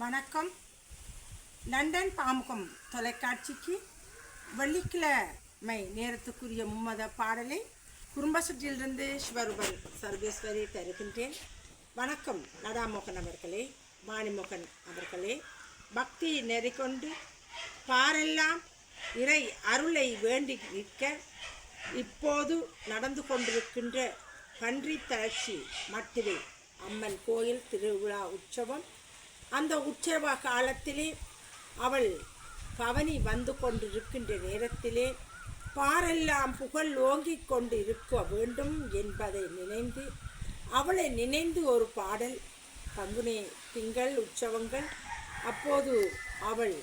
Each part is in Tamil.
வணக்கம். லண்டன் பாமுகம் தொலைக்காட்சிக்கு வெள்ளிக்கிழமை நேரத்துக்குரிய மும்மத பாடலை குடும்பசுற்றிலிருந்து ஸ்வருபன் சர்வேஸ்வரி தருகின்றேன். வணக்கம் நடாமோகன் அவர்களே வாணிமோகன் அவர்களே. பக்தி நெறிக்கொண்டு பாரெல்லாம் இறை அருளை வேண்டி நிற்க இப்போது நடந்து கொண்டிருக்கின்ற பன்றி தளர்ச்சி மட்டுமே அம்மன் கோயில் திருவிழா உற்சவம் அந்த உற்சவ காலத்திலே அவள் பவனி வந்து கொண்டிருக்கின்ற நேரத்திலே பாரெல்லாம் புகழ் ஓங்கிக் கொண்டு இருக்க வேண்டும் என்பதை நினைந்து அவளை நினைந்து ஒரு பாடல் பங்குனி திங்கள் உற்சவங்கள். அப்போது அவள்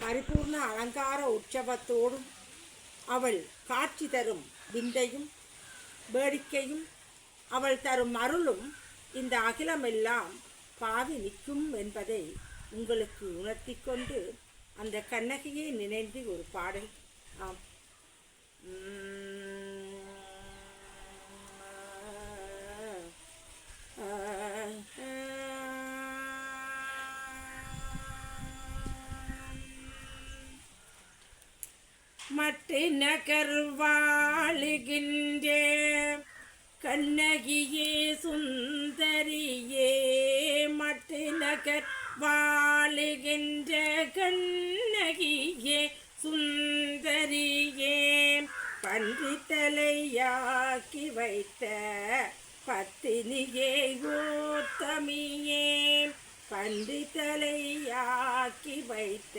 பரிபூர்ண அலங்கார உற்சவத்தோடும் அவள் காட்சி தரும் விந்தையும் வேடிக்கையும் அவள் தரும் அருளும் இந்த அகிலமெல்லாம் பாவி நிற்கும் என்பதை உங்களுக்கு உணர்த்தி கொண்டு அந்த கண்ணகியை நினைந்து ஒரு பாடல். ஆம். உம், மட்டு நகர் வாழுகின்ற கண்ணகியே சுந்த மட்டு வாழுகின்ற கண்ணகியே சுந்தரியே. பன்றி தலையாக்கி வைத்த பத்தினியே கோத்தமியே. பன்றி தலையாக்கி வைத்த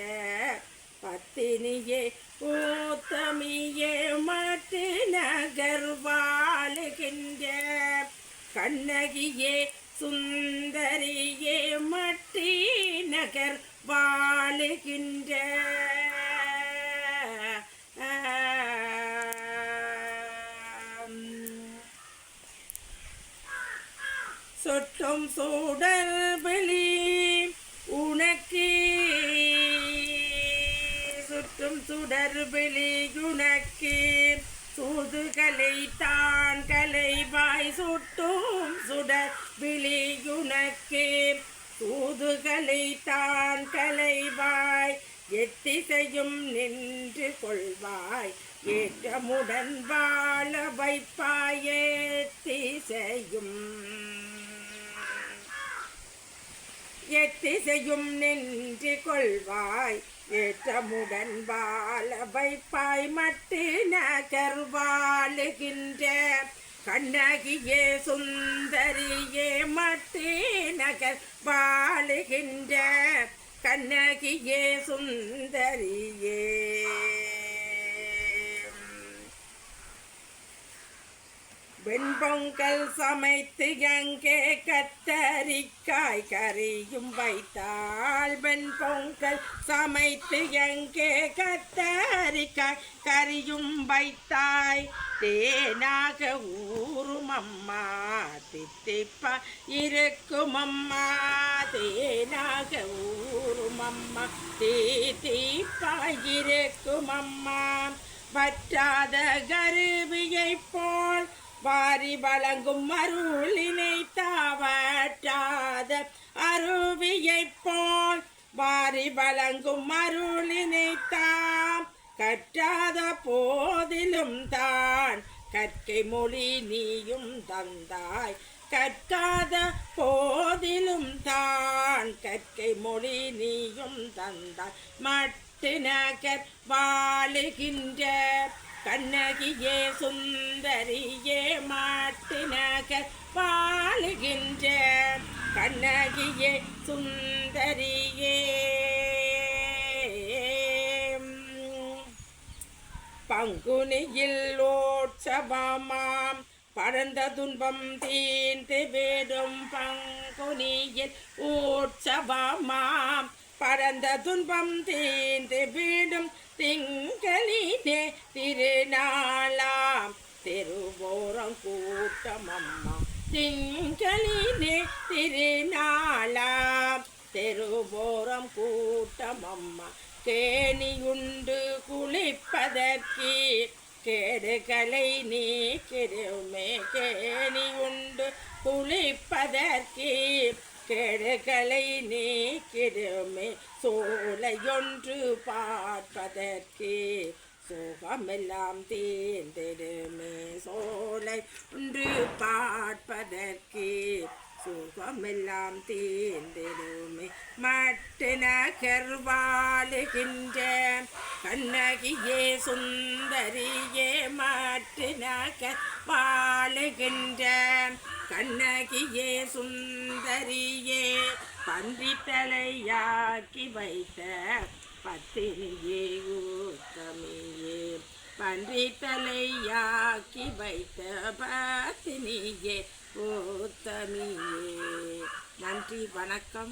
பத்தினியே ஊத்தமியே மட்டு நகர் வாழுகின்ற கண்ணகியே சுந்தரியே. மட்டி நகர் வாழுகின்ற. சொட்டும் சூடல் வெளி உனக்கு. சுற்றும் சுடர் வெளி உனக்கு. சூதுகளை தான் கலைவாய் சுட்டும் சுடர் விழி உனக்கு. தூதுகளை தான் கலைவாய் எத்திசையும் நின்று கொள்வாய். ஏற்றமுடன் வாழ வைப்பாய் ஏத்திசையும் எத்திசையும் நின்று கொள்வாய் ஏற்றமுடன் வாழ வைப்பாய். மட்டு நகர் வாழுகின்ற கண்ணகியே சுந்தரியே மட்டு நகர் வாழுகின்ற கண்ணகியே சுந்தரியே. வெண்பொங்கல் சமைத்து எங்கே கத்தரிக்காய் கறியும் வைத்தாள். வெண்பொங்கல் சமைத்து எங்கே கத்தரிக்காய் கறியும் வைத்தாய். தேனாக ஊறும் அம்மா தித்திப்பா இருக்கும் அம்மா தேனாக ஊறும் அம்மா தீத்திப்பா இருக்கும் அம்மா பற்றாத கருவியைப் போல் வாரி வழங்கும் அருளினை தாவட்டாத அருவியைப் போல் வாரி வழங்கும் அருளினை தாம் கற்றாத போதிலும் தான் கற்கை மொழி நீயும் தந்தாய். கற்காத போதிலும் தான் கற்கை மொழி நீயும் தந்தாய். மட்டு நகர் வாழுகின்ற கண்ணகியே சுந்தரியே மாட்டு நகர் வாழுகின்ற கண்ணகியே சுந்தரியே. பங்குனியில் ஓட்சபமாம் பரந்த துன்பம் தீர்ந்து விடும் பங்குனியில் ஓட்சபமாம் பரந்த துன்பம் தீர்ந்து விடும் திங்களினே திருநாளாம். திருவோரம் கூட்டமம்மா அம்மா. திருநாளாம். தெருவோரம் கூட்டமம்மா கேணியுண்டு குளிப்பதற்கு கேடுகளை நீக்கிடுமே. கேணியுண்டு குளிப்பதற்கு கேடுகளை நீக்கிடுமே. சோலையொன்று பார்ப்பதற்கே சோகமெல்லாம் தீர்ந்திடுமே. சோலை ஒன்று பார்ப்பதற்கே சுகமெல்லாம் தீர்ந்திடுமே மட்டு நகர் வாழுகின்ற கண்ணகியே சுந்தரியே மட்டு நகர் வாழுகின்ற கண்ணகியே சுந்தரியே பன்றி தலையாக்கி வைத்த பத்தினியே ஊத்தமியே பன்றி தலையாக்கி வைத்த பத்தினியே கோத்தமியே நன்றி வணக்கம்.